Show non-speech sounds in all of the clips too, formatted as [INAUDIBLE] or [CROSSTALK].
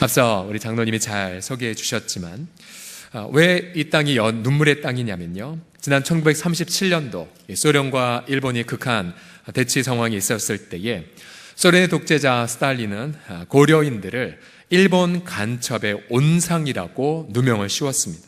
앞서 우리 장로님이 잘 소개해 주셨지만 아, 왜이 땅이 연- 눈물의 땅이냐면요. 지난 1937년도 소련과 일본이 극한 대치 상황이 있었을 때에 소련의 독재자 스탈린은 아, 고려인들을 일본 간첩의 온상이라고 누명을 씌웠습니다.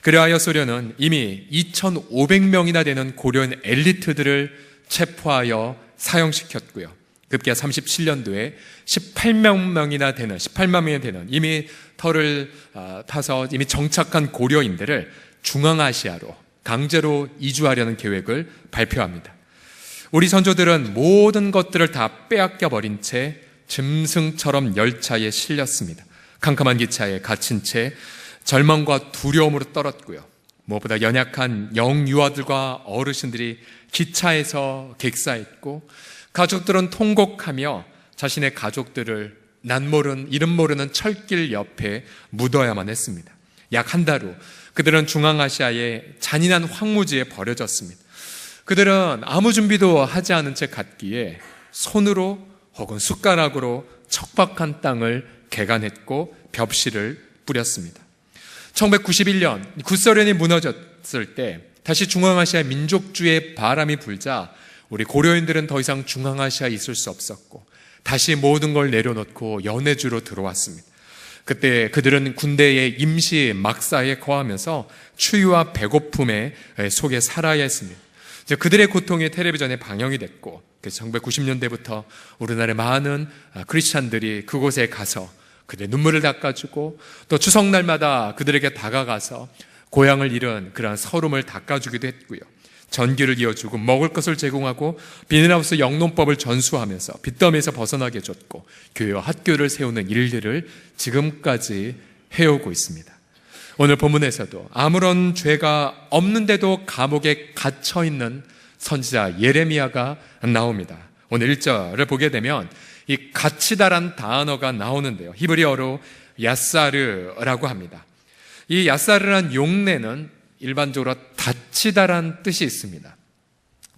그리하여 소련은 이미 2,500명이나 되는 고려인 엘리트들을 체포하여 사형시켰고요. 급기야 37년도에 18만 명이나 되는 18만 명이 되는 이미 털을 아, 타서 이미 정착한 고려인들을 중앙아시아로 강제로 이주하려는 계획을 발표합니다. 우리 선조들은 모든 것들을 다 빼앗겨 버린 채 짐승처럼 열차에 실렸습니다. 캄캄한 기차에 갇힌 채 절망과 두려움으로 떨었고요. 무엇보다 연약한 영유아들과 어르신들이 기차에서 객사했고 가족들은 통곡하며 자신의 가족들을 난 모른 이름 모르는 철길 옆에 묻어야만 했습니다. 약 한 달 후 그들은 중앙아시아의 잔인한 황무지에 버려졌습니다. 그들은 아무 준비도 하지 않은 채 갔기에 손으로 혹은 숟가락으로 척박한 땅을 개간했고 벽실을 뿌렸습니다. 1991년 구소련이 무너졌을 때 다시 중앙아시아 민족주의 바람이 불자 우리 고려인들은 더 이상 중앙아시아에 있을 수 없었고 다시 모든 걸 내려놓고 연해주로 들어왔습니다. 그때 그들은 군대의 임시 막사에 거하면서 추위와 배고픔에 속에 살아야 했습니다. 그들의 고통이 텔레비전에 방영이 됐고 1990년대부터 우리나라의 많은 아, 크리스찬들이 그곳에 가서 그들의 눈물을 닦아주고 또 추석날마다 그들에게 다가가서 고향을 잃은 그러한 서름을 닦아주기도 했고요. 전기를 이어주고 먹을 것을 제공하고 비닐하우스 영농법을 전수하면서 빚더미에서 벗어나게 해줬고 교회와 학교를 세우는 일들을 지금까지 해오고 있습니다. 오늘 본문에서도 아무런 죄가 없는데도 감옥에 갇혀 있는 선지자 예레미야가 나옵니다. 오늘 1절을 보게 되면 이 갇히다란 단어가 나오는데요. 히브리어로 야사르라고 합니다. 이 야사르란 용례는 일반적으로 닫히다란 뜻이 있습니다.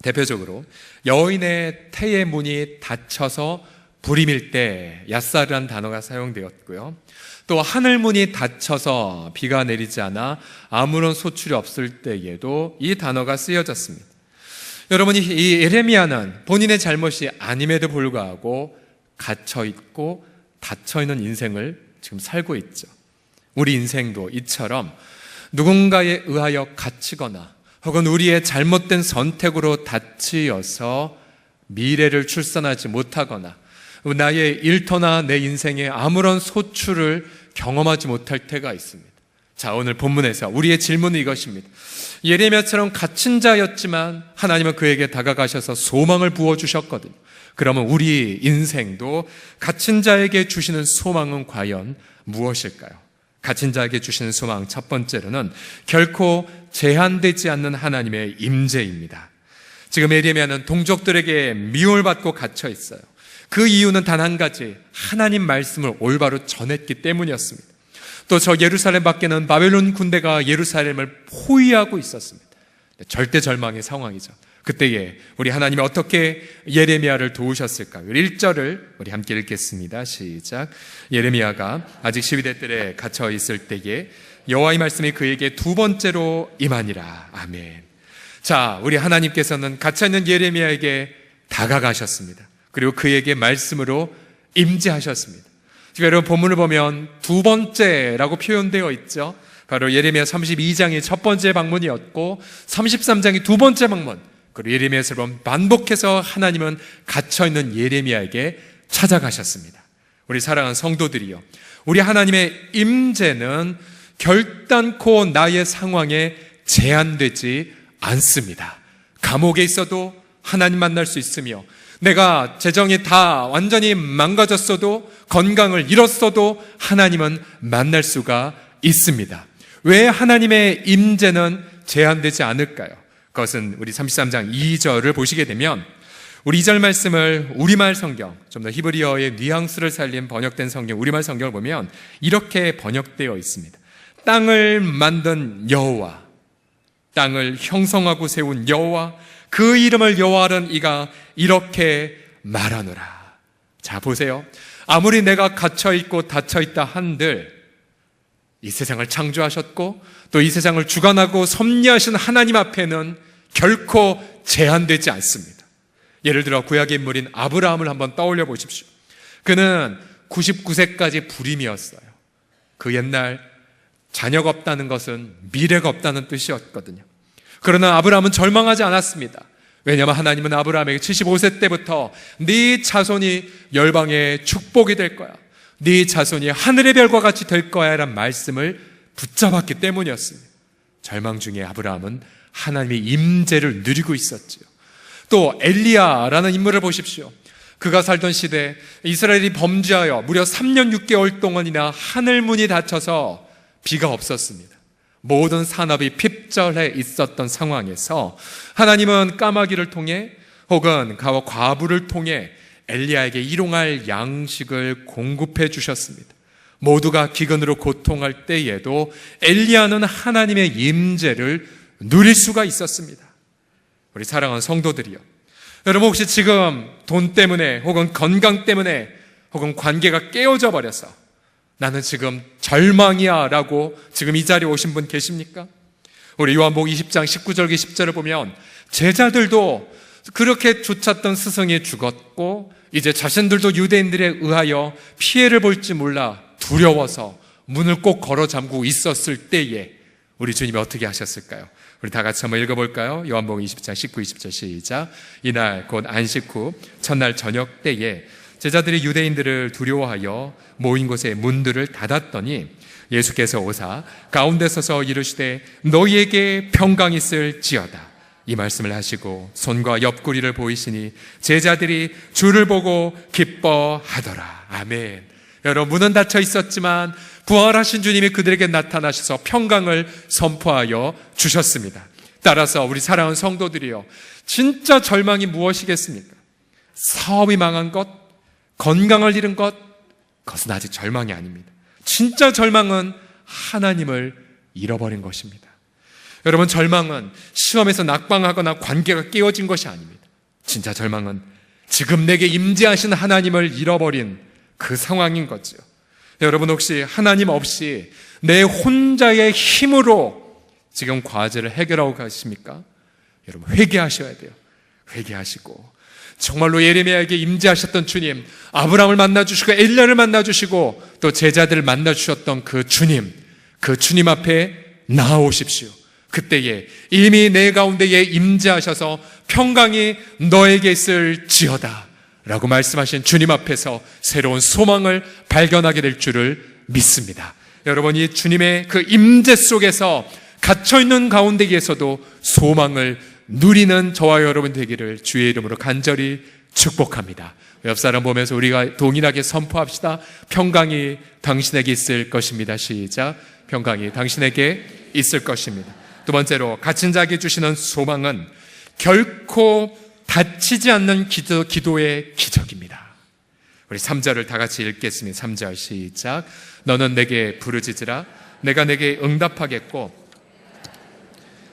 대표적으로 여인의 태의 문이 닫혀서 불임일 때 야사르란 단어가 사용되었고요. 또 하늘 문이 닫혀서 비가 내리지 않아 아무런 소출이 없을 때에도 이 단어가 쓰여졌습니다. 여러분이 이 에레미야는 본인의 잘못이 아님에도 불구하고 갇혀 있고 닫혀 있는 인생을 지금 살고 있죠. 우리 인생도 이처럼 누군가에 의하여 갇히거나 혹은 우리의 잘못된 선택으로 닫히어서 미래를 출산하지 못하거나 나의 일터나 내 인생에 아무런 소출을 경험하지 못할 때가 있습니다. 자, 오늘 본문에서 우리의 질문은 이것입니다. 예레미야처럼 갇힌 자였지만 하나님은 그에게 다가가셔서 소망을 부어 주셨거든요. 그러면 우리 인생도 갇힌 자에게 주시는 소망은 과연 무엇일까요? 갇힌 자에게 주시는 소망 첫 번째로는 결코 제한되지 않는 하나님의 임재입니다. 지금 에레미야는 동족들에게 미움받고 갇혀 있어요. 그 이유는 단 한 가지 하나님 말씀을 올바로 전했기 때문이었습니다. 또 저 예루살렘 밖에는 바벨론 군대가 예루살렘을 포위하고 있었습니다. 절대 절망의 상황이죠. 그때에 우리 하나님이 어떻게 예레미야를 도우셨을까요? 1절을 우리 함께 읽겠습니다. 시작. 예레미야가 아직 12대 뜰에 갇혀 있을 때에 여호와의 말씀이 그에게 두 번째로 임하니라. 아멘. 자, 우리 하나님께서는 갇혀 있는 예레미야에게 다가가셨습니다. 그리고 그에게 말씀으로 임재하셨습니다. 지금 여러분 본문을 보면 두 번째라고 표현되어 있죠. 바로 예레미야 32장이 첫 번째 방문이었고 33장이 두 번째 방문. 그리고 예레미야에서 보면 반복해서 하나님은 갇혀 있는 예레미야에게 찾아가셨습니다. 우리 사랑하는 성도들이요. 우리 하나님의 임재는 결단코 나의 상황에 제한되지 않습니다. 감옥에 있어도 하나님 만날 수 있으며 내가 재정이 다 완전히 망가졌어도 건강을 잃었어도 하나님은 만날 수가 있습니다. 왜 하나님의 임재는 제한되지 않을까요? 그것은 우리 33장 2절을 보시게 되면 우리 2절 말씀을 우리말 성경, 좀 더 히브리어의 뉘앙스를 살린 번역된 성경, 우리말 성경을 보면 이렇게 번역되어 있습니다. 땅을 만든 여호와, 땅을 형성하고 세운 여호와, 그 이름을 여호와는 이가 이렇게 말하노라. 자, 보세요. 아무리 내가 갇혀 있고 닫혀 있다 한들 이 세상을 창조하셨고 또 이 세상을 주관하고 섭리하신 하나님 앞에는 결코 제한되지 않습니다. 예를 들어 구약의 인물인 아브라함을 한번 떠올려 보십시오. 그는 99세까지 불임이었어요. 그 옛날 자녀가 없다는 것은 미래가 없다는 뜻이었거든요. 그러나 아브라함은 절망하지 않았습니다. 왜냐하면 하나님은 아브라함에게 75세 때부터 네 자손이 열방의 축복이 될 거야. 네 자손이 하늘의 별과 같이 될 거야라는 말씀을 붙잡았기 때문이었습니다. 절망 중에 아브라함은 하나님의 임재를 누리고 있었지요. 또 엘리야라는 인물을 보십시오. 그가 살던 시대 이스라엘이 범죄하여 무려 3년 6개월 동안이나 하늘 문이 닫혀서 비가 없었습니다. 모든 산업이 핍절해 있었던 상황에서 하나님은 까마귀를 통해 혹은 과부를 통해 엘리야에게 일용할 양식을 공급해 주셨습니다. 모두가 기근으로 고통할 때에도 엘리야는 하나님의 임재를 누릴 수가 있었습니다. 우리 사랑하는 성도들이요. 여러분 혹시 지금 돈 때문에 혹은 건강 때문에 혹은 관계가 깨어져 버려서 나는 지금 절망이야 라고 지금 이 자리에 오신 분 계십니까? 우리 요한복 20장 19절 20절을 보면 제자들도 그렇게 쫓았던 스승이 죽었고 이제 자신들도 유대인들에 의하여 피해를 볼지 몰라 두려워서 문을 꼭 걸어 잠그고 있었을 때에 우리 주님이 어떻게 하셨을까요? 우리 다 같이 한번 읽어볼까요? 요한복음 20장 19, 20절 시작. 이날 곧 안식 후 첫날 저녁 때에 제자들이 유대인들을 두려워하여 모인 곳에 문들을 닫았더니 예수께서 오사 가운데 서서 이르시되 너희에게 평강 있을지어다. 이 말씀을 하시고 손과 옆구리를 보이시니 제자들이 주를 보고 기뻐하더라. 아멘. 여러분 문은 닫혀 있었지만 부활하신 주님이 그들에게 나타나셔서 평강을 선포하여 주셨습니다. 따라서 우리 사랑하는 성도들이요. 진짜 절망이 무엇이겠습니까? 사업이 망한 것, 건강을 잃은 것, 그것은 아직 절망이 아닙니다. 진짜 절망은 하나님을 잃어버린 것입니다. 여러분, 절망은 시험에서 낙방하거나 관계가 깨어진 것이 아닙니다. 진짜 절망은 지금 내게 임재하신 하나님을 잃어버린 그 상황인 거죠. 여러분 혹시 하나님 없이 내 혼자의 힘으로 지금 과제를 해결하고 가십니까? 여러분 회개하셔야 돼요. 회개하시고 정말로 예레미야에게 임재하셨던 주님, 아브라함을 만나 주시고 엘리야를 만나 주시고 또 제자들을 만나 주셨던 그 주님, 그 주님 앞에 나아오십시오. 그때에 이미 내 가운데에 임재하셔서 평강이 너에게 있을지어다. 라고 말씀하신 주님 앞에서 새로운 소망을 발견하게 될 줄을 믿습니다. 여러분이 주님의 그 임재 속에서 갇혀 있는 가운데에서도 소망을 누리는 저와 여러분 되기를 주의 이름으로 간절히 축복합니다. 옆 사람 보면서 우리가 동일하게 선포합시다. 평강이 당신에게 있을 것입니다. 시작. 평강이 당신에게 있을 것입니다. 두 번째로 갇힌 자에게 주시는 소망은 결코 다치지 않는 기도, 기도의 기적입니다. 우리 3절을 다 같이 읽겠습니다. 3절 시작. 너는 내게 부르짖으라. 내가 내게 응답하겠고,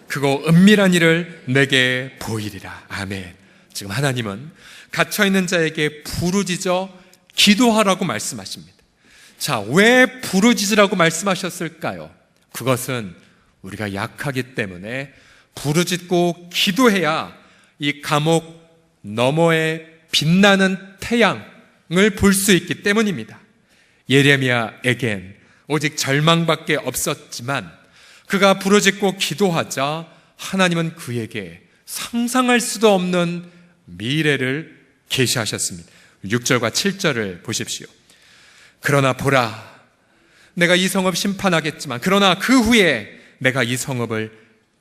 그거 은밀한 일을 내게 보이리라. 아멘. 지금 하나님은 갇혀 있는 자에게 부르짖어 기도하라고 말씀하십니다. 자, 왜 부르짖으라고 말씀하셨을까요? 그것은 우리가 약하기 때문에 부르짖고 기도해야 이 감옥 너머에 빛나는 태양을 볼 수 있기 때문입니다. 예레미야에겐 오직 절망밖에 없었지만 그가 부르짖고 기도하자 하나님은 그에게 상상할 수도 없는 미래를 계시하셨습니다. 6절과 7절을 보십시오. 그러나 보라, 내가 이 성읍 심판하겠지만, 그러나 그 후에 내가 이 성읍을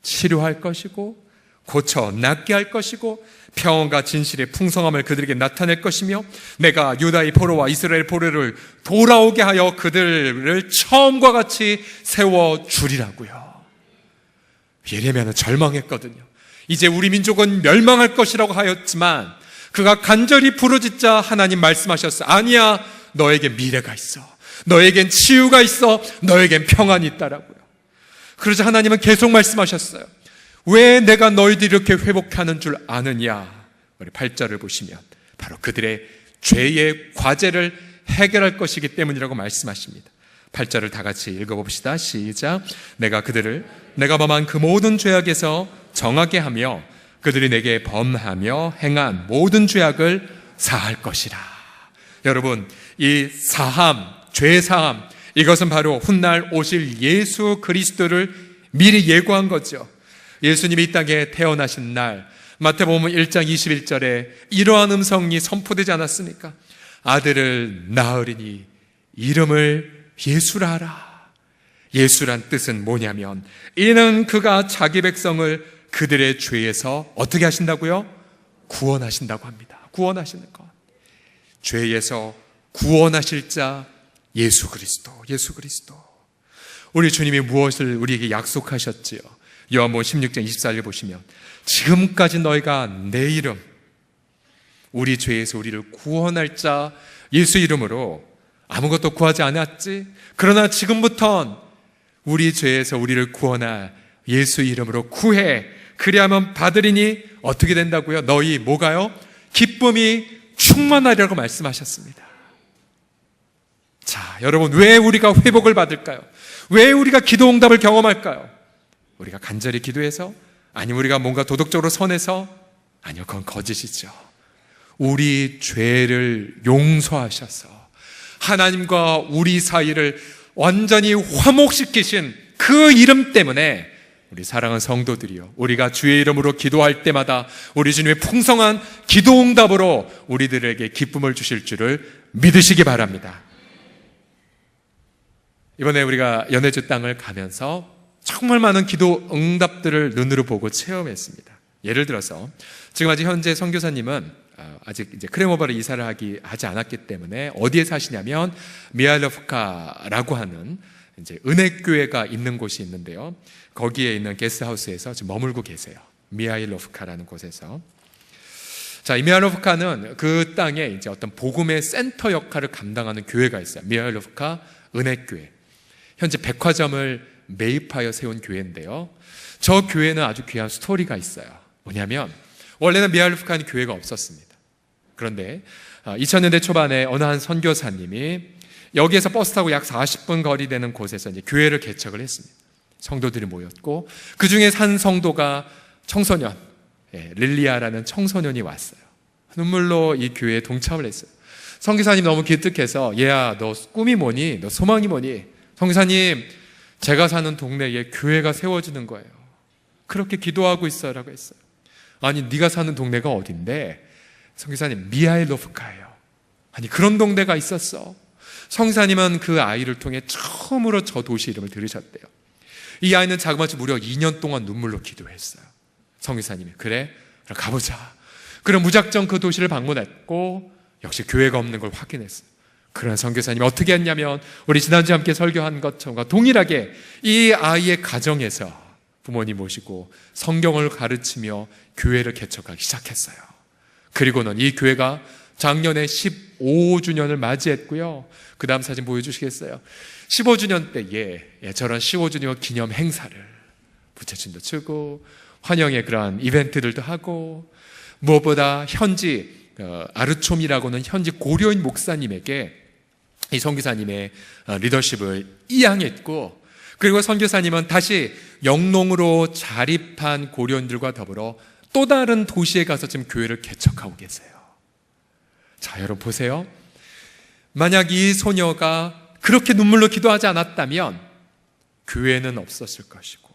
치료할 것이고, 고쳐 낫게 할 것이고 평온과 진실의 풍성함을 그들에게 나타낼 것이며 내가 유다의 포로와 이스라엘 포로를 돌아오게 하여 그들을 처음과 같이 세워 주리라고요. 예레미야는 절망했거든요. 이제 우리 민족은 멸망할 것이라고 하였지만 그가 간절히 부르짖자 하나님 말씀하셨어. 아니야, 너에게 미래가 있어. 너에겐 치유가 있어. 너에겐 평안이 있다라고요. 그러자 하나님은 계속 말씀하셨어요. 왜 내가 너희들 이렇게 회복하는 줄 아느냐? 우리 8절을 보시면 바로 그들의 죄의 과제를 해결할 것이기 때문이라고 말씀하십니다. 8절을 다 같이 읽어봅시다. 시작. 내가 그들을 내가 범한 그 모든 죄악에서 정하게 하며 그들이 내게 범하며 행한 모든 죄악을 사할 것이라. 여러분, 이 사함, 죄 사함, 이것은 바로 훗날 오실 예수 그리스도를 미리 예고한 거죠. 예수님이 이 땅에 태어나신 날, 마태복음 1장 21절에 이러한 음성이 선포되지 않았습니까? 아들을 낳으리니 이름을 예수라 하라. 예수란 뜻은 뭐냐면 이는 그가 자기 백성을 그들의 죄에서 어떻게 하신다고요? 구원하신다고 합니다. 구원하시는 것. 죄에서 구원하실 자 예수 그리스도, 예수 그리스도. 우리 주님이 무엇을 우리에게 약속하셨지요? 요한복음 16장 24절 보시면 지금까지 너희가 내 이름 우리 죄에서 우리를 구원할 자 예수 이름으로 아무것도 구하지 않았지. 그러나 지금부턴 우리 죄에서 우리를 구원할 예수 이름으로 구해. 그리하면 받으리니 어떻게 된다고요? 너희 뭐가요? 기쁨이 충만하리라고 말씀하셨습니다. 자, 여러분, 왜 우리가 회복을 받을까요? 왜 우리가 기도 응답을 경험할까요? 우리가 간절히 기도해서? 아니면 우리가 뭔가 도덕적으로 선해서? 아니요, 그건 거짓이죠. 우리 죄를 용서하셔서 하나님과 우리 사이를 완전히 화목시키신 그 이름 때문에 우리 사랑하는 성도들이요. 우리가 주의 이름으로 기도할 때마다 우리 주님의 풍성한 기도 응답으로 우리들에게 기쁨을 주실 줄을 믿으시기 바랍니다. 이번에 우리가 연해주 땅을 가면서 정말 많은 기도 응답들을 눈으로 보고 체험했습니다. 예를 들어서 지금 아직 현재 선교사님은 어, 아직 이제 크레모바로 이사를 하기 하지 않았기 때문에 어디에 사시냐면 미알로프카라고 하는 이제 은혜교회가 있는 곳이 있는데요. 거기에 있는 게스트하우스에서 지금 머물고 계세요. 미하일로프카라는 곳에서. 자, 이 미하일로프카는 그 땅에 이제 어떤 복음의 센터 역할을 감당하는 교회가 있어요. 미하일로프카 은혜교회. 현재 백화점을 매입하여 세운 교회인데요. 저 교회는 아주 귀한 스토리가 있어요. 뭐냐면 원래는 미하일로프카는 교회가 없었습니다. 그런데 2000년대 초반에 어느 한 선교사님이 여기에서 버스 타고 약 40분 거리 되는 곳에서 이제 교회를 개척을 했습니다. 성도들이 모였고 그 중에 한 성도가 청소년 예, 릴리아라는 청소년이 왔어요. 눈물로 이 교회에 동참을 했어요. 성기사님 너무 기특해서 얘야 너 꿈이 뭐니? 너 소망이 뭐니? 성기사님 제가 사는 동네에 교회가 세워지는 거예요. 그렇게 기도하고 있어라고 했어요. 아니 네가 사는 동네가 어딘데? 성기사님 미하일로프카예요. 아니 그런 동네가 있었어. 성사님은 그 아이를 통해 처음으로 저 도시 이름을 들으셨대요. 이 아이는 자그마치 무려 2년 동안 눈물로 기도했어요. 성기사님이 그래 그럼 가보자. 그럼 무작정 그 도시를 방문했고 역시 교회가 없는 걸 확인했어요. 그런 선교사님이 어떻게 했냐면 우리 지난주 함께 설교한 것처럼 동일하게 이 아이의 가정에서 부모님 모시고 성경을 가르치며 교회를 개척하기 시작했어요. 그리고는 이 교회가 작년에 15주년을 맞이했고요. 그 다음 사진 보여주시겠어요? 15주년 때에 예, 저런 15주년 기념 행사를 부채춤도 추고 환영의 그러한 이벤트들도 하고 무엇보다 현지 어, 아르촌이라고는 현지 고려인 목사님에게 이 선교사님의 어, 리더십을 이양했고 그리고 선교사님은 다시 영농으로 자립한 고려인들과 더불어 또 다른 도시에 가서 지금 교회를 개척하고 계세요. 자, 여러분 보세요. 만약 이 소녀가 그렇게 눈물로 기도하지 않았다면 교회는 없었을 것이고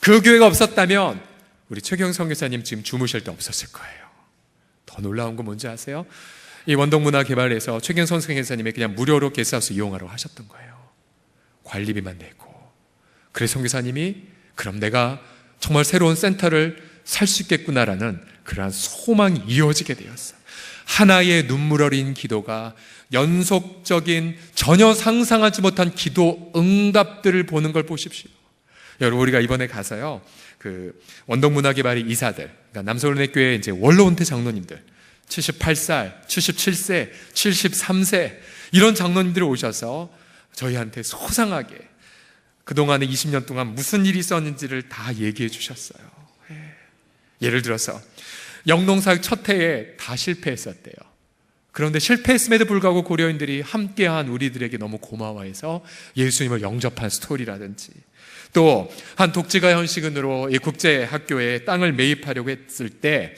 그 교회가 없었다면 우리 최경 성교사님 지금 주무실 때 없었을 거예요. 더 놀라운 건 뭔지 아세요? 이 원동문화 개발에서 최경 선생님이 그냥 무료로 게스트하우스 이용하라고 하셨던 거예요. 관리비만 내고. 그래서 성교사님이 그럼 내가 정말 새로운 센터를 살 수 있겠구나라는 그러한 소망이 이어지게 되었어요. 하나의 눈물 어린 기도가 연속적인 전혀 상상하지 못한 기도 응답들을 보는 걸 보십시오. 여러분 우리가 이번에 가서요. 그 원동 문화개발의 이사들, 그러니까 남서울은교회 이제 원로원태 장로님들, 78살, 77세, 73세 이런 장로님들이 오셔서 저희한테 소상하게 그동안에 20년 동안 무슨 일이 있었는지를 다 얘기해 주셨어요. 예. 예를 들어서 영농사역 첫 해에 다 실패했었대요. 그런데 실패했음에도 불구하고 고려인들이 함께한 우리들에게 너무 고마워해서 예수님을 영접한 스토리라든지 또 한 독지가 현식은으로 이 국제 학교에 땅을 매입하려고 했을 때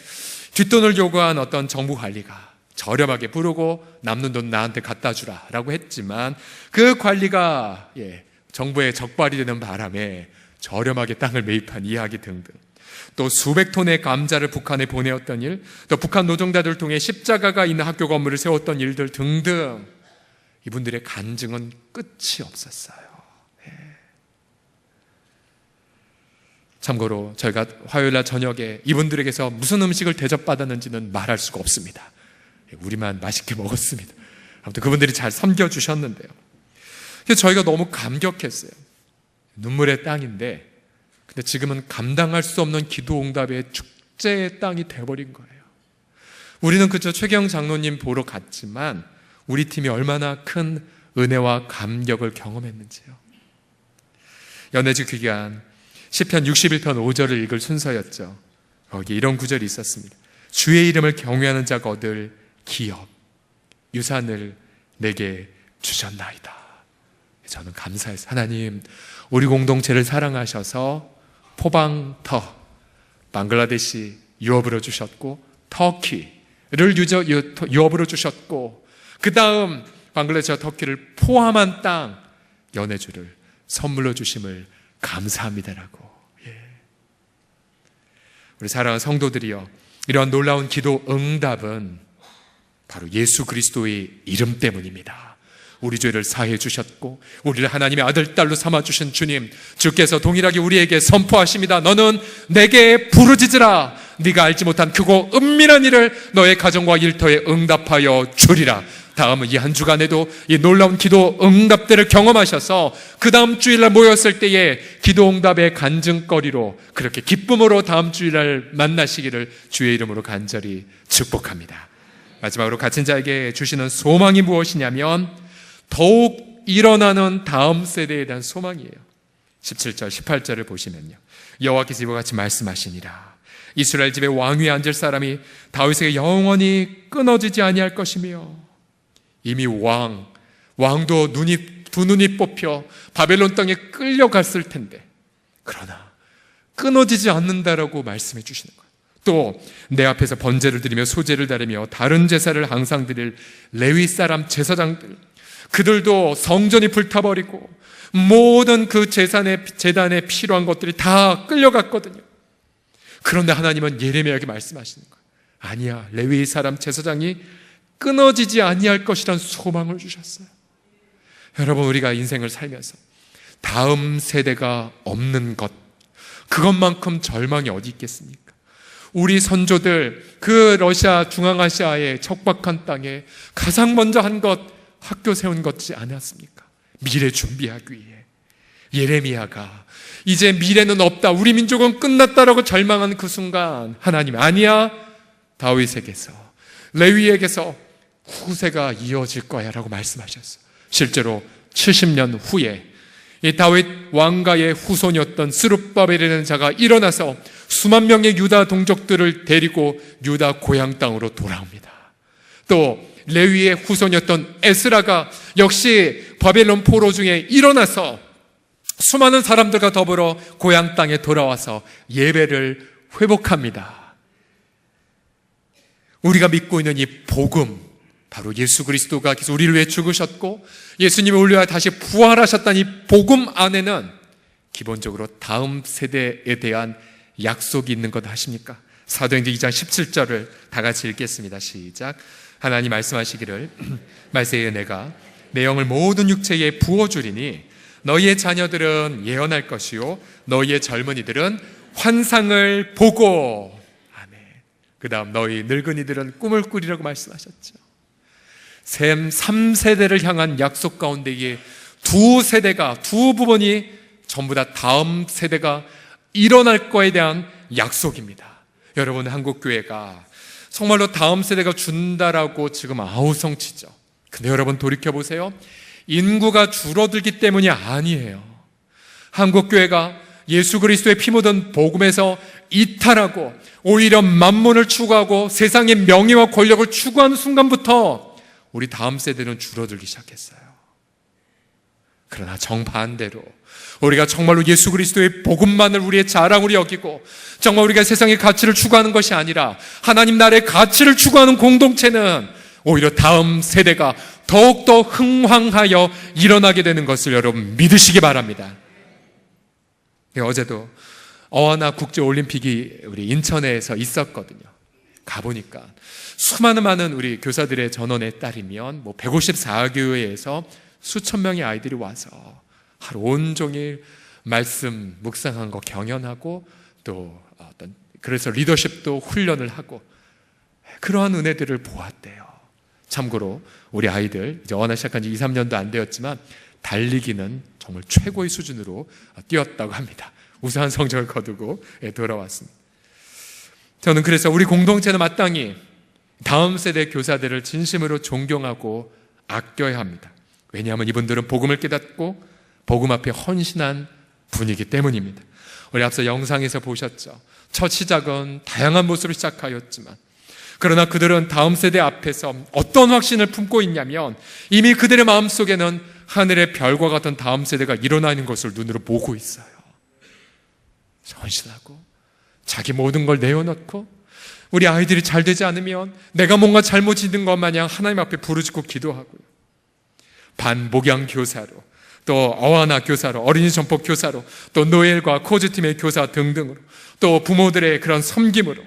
뒷돈을 요구한 어떤 정부 관리가 저렴하게 부르고 남는 돈 나한테 갖다 주라라고 했지만 그 관리가 예, 정부에 적발이 되는 바람에 저렴하게 땅을 매입한 이야기 등등 또 수백 톤의 감자를 북한에 보내었던 일, 또 북한 노동자들 통해 십자가가 있는 학교 건물을 세웠던 일들 등등 이분들의 간증은 끝이 없었어요. 예. 참고로 저희가 화요일 날 저녁에 이분들에게서 무슨 음식을 대접받았는지는 말할 수가 없습니다. 예, 우리만 맛있게 먹었습니다. 아무튼 그분들이 잘 섬겨주셨는데요. 그래서 저희가 너무 감격했어요. 눈물의 땅인데, 근데 지금은 감당할 수 없는 기도 응답의 축제의 땅이 돼버린 거예요. 우리는 그저 최경 장로님 보러 갔지만, 우리 팀이 얼마나 큰 은혜와 감격을 경험했는지요. 연애주 기간 10편 61편 5절을 읽을 순서였죠. 거기 이런 구절이 있었습니다. 주의 이름을 경외하는 자가 얻을 기업, 유산을 내게 주셨나이다. 저는 감사해서 하나님 우리 공동체를 사랑하셔서 포방터, 방글라데시 유업으로 주셨고 터키를 유저, 유업으로 주셨고 그 다음 방글라데시와 터키를 포함한 땅 연해주를 선물로 주심을 감사합니다라고. 예. 우리 사랑하는 성도들이여 이러한 놀라운 기도 응답은 바로 예수 그리스도의 이름 때문입니다. 우리 죄를 사해 주셨고 우리를 하나님의 아들 딸로 삼아 주신 주님 주께서 동일하게 우리에게 선포하십니다. 너는 내게 부르짖으라. 네가 알지 못한 크고 은밀한 일을 너의 가정과 일터에 응답하여 주리라. 다음은 이 한 주간에도 이 놀라운 기도 응답들을 경험하셔서 그 다음 주일날 모였을 때에 기도 응답의 간증거리로 그렇게 기쁨으로 다음 주일날 만나시기를 주의 이름으로 간절히 축복합니다. 마지막으로 갇힌 자에게 주시는 소망이 무엇이냐면 더욱 일어나는 다음 세대에 대한 소망이에요. 17절, 18절을 보시면요. 여호와께서 이와 같이 말씀하시니라. 이스라엘 집에 왕위에 앉을 사람이 다윗에게 영원히 끊어지지 아니할 것이며 이미 왕, 왕도 눈이 두 눈이 뽑혀 바벨론 땅에 끌려갔을 텐데 그러나 끊어지지 않는다라고 말씀해 주시는 거예요. 또 내 앞에서 번제를 드리며 소제를 다리며 다른 제사를 항상 드릴 레위 사람 제사장들 그들도 성전이 불타버리고 모든 그 재산의 재단에 필요한 것들이 다 끌려갔거든요. 그런데 하나님은 예레미야에게 말씀하시는 거예요. 아니야, 레위 사람 제사장이 끊어지지 아니할 것이란 소망을 주셨어요. 여러분 우리가 인생을 살면서 다음 세대가 없는 것 그것만큼 절망이 어디 있겠습니까? 우리 선조들 그 러시아 중앙아시아의 척박한 땅에 가장 먼저 한 것 학교 세운 것지 않았습니까? 미래 준비하기 위해 예레미야가 이제 미래는 없다 우리 민족은 끝났다라고 절망한 그 순간 하나님 아니야 다윗에게서 레위에게서 후세가 이어질 거야라고 말씀하셨어요. 실제로 70년 후에 이 다윗 왕가의 후손이었던 스룹바벨이라는 자가 일어나서 수만 명의 유다 동족들을 데리고 유다 고향 땅으로 돌아옵니다. 또 레위의 후손이었던 에스라가 역시 바벨론 포로 중에 일어나서 수많은 사람들과 더불어 고향 땅에 돌아와서 예배를 회복합니다. 우리가 믿고 있는 이 복음, 바로 예수 그리스도가 계속 우리를 위해 죽으셨고 우리 와 다시 부활하셨다는 이 복음 안에는 기본적으로 다음 세대에 대한 약속이 있는 것 아십니까? 사도행전 2장 17절을 다 같이 읽겠습니다. 시작. 하나님 말씀하시기를 [CLEARS THROAT] 말세에 내가 내 영을 모든 육체에 부어 주리니 너희의 자녀들은 예언할 것이요 너희의 젊은이들은 환상을 보고 아멘. 그다음 너희 늙은이들은 꿈을 꾸리라고 말씀하셨죠. 샘 3세대를 향한 약속 가운데에 두 세대가, 두 부분이 전부 다 다음 세대가 일어날 거에 대한 약속입니다. 여러분, 한국교회가 정말로 다음 세대가 준다라고 지금 아우성치죠. 근데 여러분 돌이켜보세요. 인구가 줄어들기 때문이 아니에요. 한국교회가 예수 그리스도의 피 묻은 복음에서 이탈하고 오히려 만문을 추구하고 세상의 명예와 권력을 추구하는 순간부터 우리 다음 세대는 줄어들기 시작했어요. 그러나 정반대로 우리가 정말로 예수 그리스도의 복음만을 우리의 자랑으로 여기고 정말 우리가 세상의 가치를 추구하는 것이 아니라 하나님 나라의 가치를 추구하는 공동체는 오히려 다음 세대가 더욱더 흥황하여 일어나게 되는 것을 여러분 믿으시기 바랍니다. 예, 어제도 어하나 국제올림픽이 우리 인천에서 있었거든요. 가보니까 수많은 많은 우리 교사들의 전원에 따르면 뭐 154교회에서 수천 명의 아이들이 와서 하루 온종일 말씀 묵상한 거 경연하고 또 어떤 그래서 리더십도 훈련을 하고 그러한 은혜들을 보았대요. 참고로 우리 아이들 이제 어나 시작한 지 2, 3년도 안 되었지만 달리기는 정말 최고의 수준으로 뛰었다고 합니다. 우수한 성적을 거두고 예, 돌아왔습니다. 저는 그래서 우리 공동체는 마땅히 다음 세대 교사들을 진심으로 존경하고 아껴야 합니다. 왜냐하면 이분들은 복음을 깨닫고 복음 앞에 헌신한 분이기 때문입니다. 우리 앞서 영상에서 보셨죠. 첫 시작은 다양한 모습으로 시작하였지만 그러나 그들은 다음 세대 앞에서 어떤 확신을 품고 있냐면 이미 그들의 마음속에는 하늘의 별과 같은 다음 세대가 일어나는 것을 눈으로 보고 있어요. 헌신하고 자기 모든 걸 내어놓고 우리 아이들이 잘 되지 않으면 내가 뭔가 잘못 짓는 것 마냥 하나님 앞에 부르짖고 기도하고요. 반복양 교사로 또 어하나 교사로 어린이 전폭 교사로 또 노엘과 코즈팀의 교사 등등으로 또 부모들의 그런 섬김으로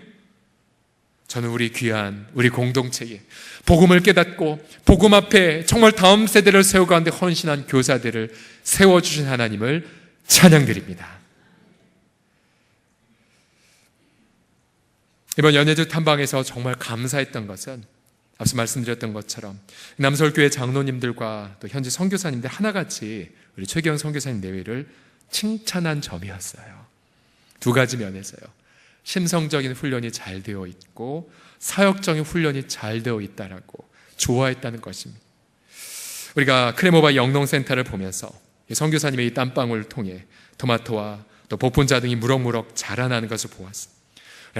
저는 우리 귀한 우리 공동체에 복음을 깨닫고 복음 앞에 정말 다음 세대를 세워가는데 헌신한 교사들을 세워주신 하나님을 찬양드립니다. 이번 연예주 탐방에서 정말 감사했던 것은 앞서 말씀드렸던 것처럼 남설교회 장로님들과 또 현지 선교사님들 하나같이 우리 최경 선교사님 내외를 칭찬한 점이었어요. 두 가지 면에서요. 심성적인 훈련이 잘 되어 있고 사역적인 훈련이 잘 되어 있다라고 좋아했다는 것입니다. 우리가 크레모바 영농센터를 보면서 선교사님의 이 땀방울을 통해 토마토와 또 보폰자 등이 무럭무럭 자라나는 것을 보았습니다.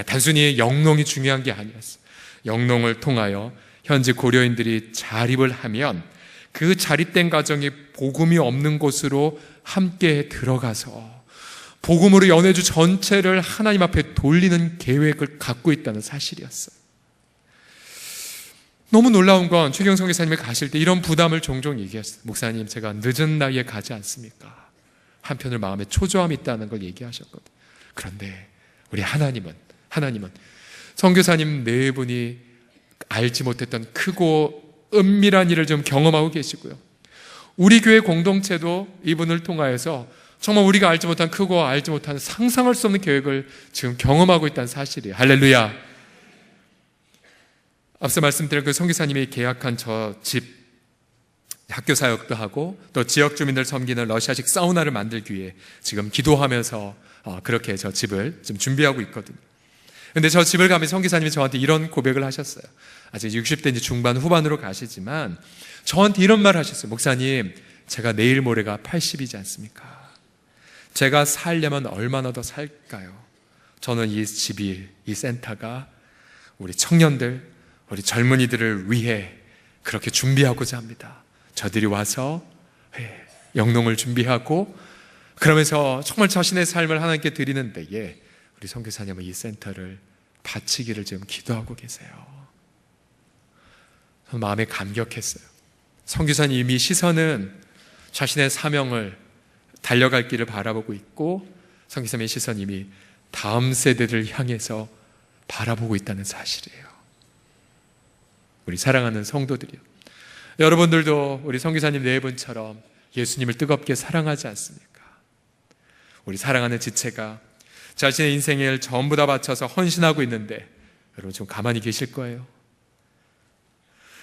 단순히 영농이 중요한 게 아니었어요. 영농을 통하여 현지 고려인들이 자립을 하면 그 자립된 가정이 복음이 없는 곳으로 함께 들어가서 복음으로 연해주 전체를 하나님 앞에 돌리는 계획을 갖고 있다는 사실이었어요. 너무 놀라운 건 최경성 기사님이 가실 때 이런 부담을 종종 얘기했어요. 목사님, 제가 늦은 나이에 가지 않습니까? 한편을 마음에 초조함이 있다는 걸 얘기하셨거든. 그런데 우리 하나님은, 하나님은 성교사님 네 분이 알지 못했던 크고 은밀한 일을 좀 경험하고 계시고요. 우리 교회 공동체도 이분을 통하여서 정말 우리가 알지 못한 크고 알지 못한 상상할 수 없는 계획을 지금 경험하고 있다는 사실이에요. 할렐루야. 앞서 말씀드린 그 성기사님이 계약한 저 집 학교 사역도 하고 또 지역 주민들 섬기는 러시아식 사우나를 만들기 위해 지금 기도하면서 어, 그렇게 저 집을 좀 준비하고 있거든요. 근데 저 집을 가면 성기사님이 저한테 이런 고백을 하셨어요. 아직 60대 중반 후반으로 가시지만 저한테 이런 말 하셨어요. 목사님, 제가 내일 모레가 80이지 않습니까? 제가 살려면 얼마나 더 살까요? 저는 이 집이, 이 센터가 우리 청년들, 우리 젊은이들을 위해 그렇게 준비하고자 합니다. 저들이 와서 영농을 준비하고 그러면서 정말 자신의 삶을 하나님께 드리는 데에 우리 선교사님은 이 센터를 바치기를 지금 기도하고 계세요. 저는 마음에 감격했어요. 선교사님 이미 시선은 자신의 사명을 달려갈 길을 바라보고 있고 선교사님의 시선 이미 다음 세대를 향해서 바라보고 있다는 사실이에요. 우리 사랑하는 성도들이요. 여러분들도 우리 성교사님 네 분처럼 예수님을 뜨겁게 사랑하지 않습니까? 우리 사랑하는 지체가 자신의 인생을 전부 다 바쳐서 헌신하고 있는데 여러분 좀 가만히 계실 거예요.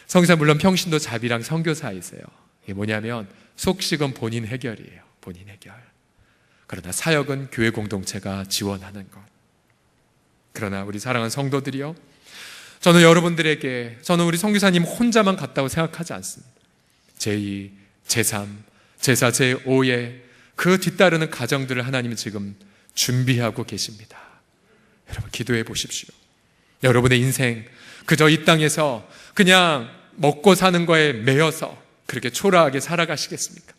성사 물론 평신도 자비랑 성교사이세요. 이게 뭐냐면 속식은 본인 해결이에요. 본인 해결. 그러나 사역은 교회 공동체가 지원하는 것. 그러나 우리 사랑하는 성도들이요. 저는 여러분들에게 저는 우리 성교사님 혼자만 갔다고 생각하지 않습니다. 제2, 제3, 제4, 제5의 그 뒤따르는 가정들을 하나님은 지금 준비하고 계십니다. 여러분 기도해 보십시오. 여러분의 인생 그저 이 땅에서 그냥 먹고 사는 거에 매여서 그렇게 초라하게 살아가시겠습니까?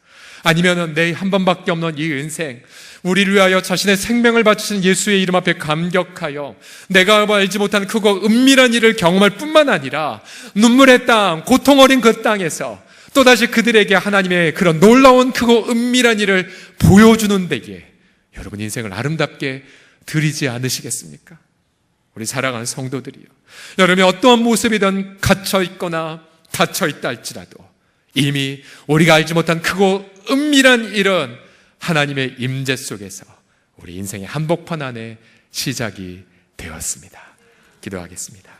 아니면은 내 한 번밖에 없는 이 인생 우리를 위하여 자신의 생명을 바치신 예수의 이름 앞에 감격하여 내가 알지 못한 크고 은밀한 일을 경험할 뿐만 아니라 눈물의 땅, 고통 어린 그 땅에서 또다시 그들에게 하나님의 그런 놀라운 크고 은밀한 일을 보여주는 데에 여러분 인생을 아름답게 드리지 않으시겠습니까? 우리 사랑하는 성도들이요. 여러분이 어떠한 모습이든 갇혀 있거나 닫혀 있다 할지라도 이미 우리가 알지 못한 크고 은밀한 일은 하나님의 임재 속에서 우리 인생의 한복판 안에 시작이 되었습니다. 기도하겠습니다.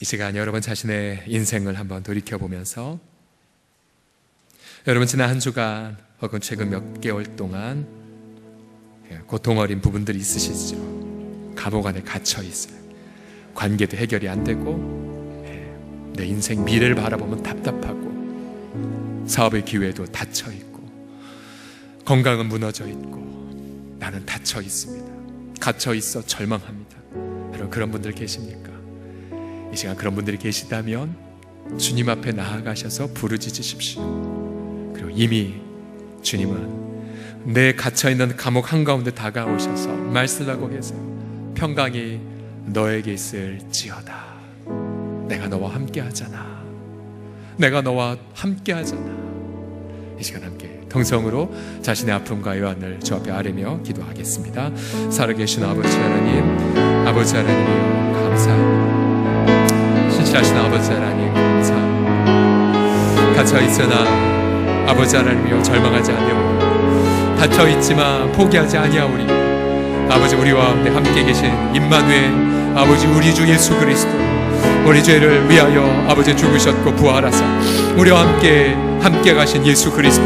이 시간 여러분 자신의 인생을 한번 돌이켜 보면서 여러분 지난 한 주간 혹은 최근 몇 개월 동안 고통 어린 부분들이 있으시죠. 감옥 안에 갇혀 있어요. 관계도 해결이 안 되고 예, 내 인생 미래를 바라보면 답답하고 사업의 기회도 닫혀 있고 건강은 무너져 있고 나는 닫혀 있습니다. 갇혀 있어 절망합니다. 여러분 그런 분들 계십니까? 이 시간 그런 분들이 계시다면 주님 앞에 나아가셔서 부르짖으십시오. 그리고 이미 주님은 내 갇혀 있는 감옥 한가운데 다가오셔서 말씀하고 계세요. 평강이 너에게 있을지어다. 내가 너와 함께 하잖아. 내가 너와 함께 하잖아. 이 시간 함께 동성으로 자신의 아픔과 요한을 주 앞에 아뢰며 기도하겠습니다. 살아계신 아버지 하나님, 아버지 하나님이여 감사합니다. 신실하신 아버지 하나님 감사합니다. 갇혀 있으나 아버지 하나님이여 절망하지 않으오니. 닫혀 있지만 포기하지 아니하오니. 아버지 우리와 함께 계신 임마누엘 아버지 우리 주 예수 그리스도. 우리 죄를 위하여 아버지 죽으셨고 부활하사 우리와 함께 함께 가신 예수 그리스도.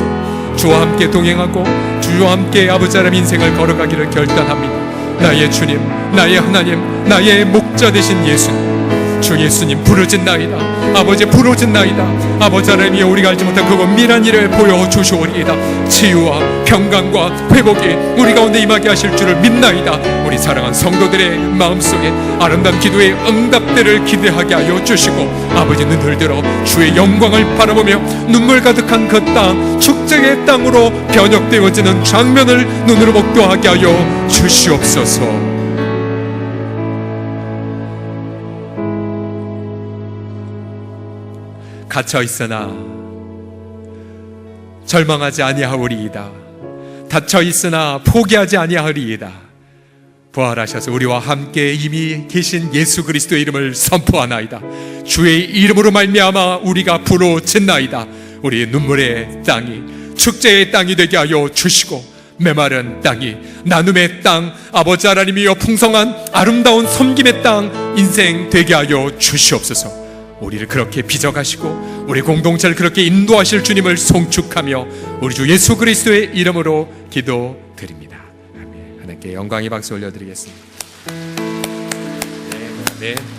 주와 함께 동행하고 주와 함께 아버지 하나님 인생을 걸어가기를 결단합니다. 나의 주님 나의 하나님 나의 목자 되신 예수님 주 예수님 부르짖 나이다. 아버지 부르짖 나이다. 아버지 하나님이 우리가 알지 못한 그 은밀한 일을 보여주시오리이다. 치유와 평강과 회복이 우리 가운데 임하게 하실 줄을 믿나이다. 우리 사랑한 성도들의 마음속에 아름다운 기도의 응답들을 기대하게 하여 주시고 아버지 눈을 들어 주의 영광을 바라보며 눈물 가득한 그 땅 축제의 땅으로 변혁되어지는 장면을 눈으로 목도하게 하여 주시옵소서 갇혀 있으나 절망하지 아니하오리이다. 닫혀 있으나 포기하지 아니하리이다. 부활하셔서 우리와 함께 이미 계신 예수 그리스도의 이름을 선포하나이다. 주의 이름으로 말미암아 우리가 부르짖나이다. 우리 눈물의 땅이 축제의 땅이 되게 하여 주시고 메마른 땅이 나눔의 땅 아버지 하나님이여 풍성한 아름다운 섬김의 땅 인생 되게 하여 주시옵소서. 우리를 그렇게 빚어가시고 우리 공동체를 그렇게 인도하실 주님을 송축하며 우리 주 예수 그리스도의 이름으로 기도드립니다. 아멘. 하나님께 영광의 박수 올려드리겠습니다. 네, 아멘.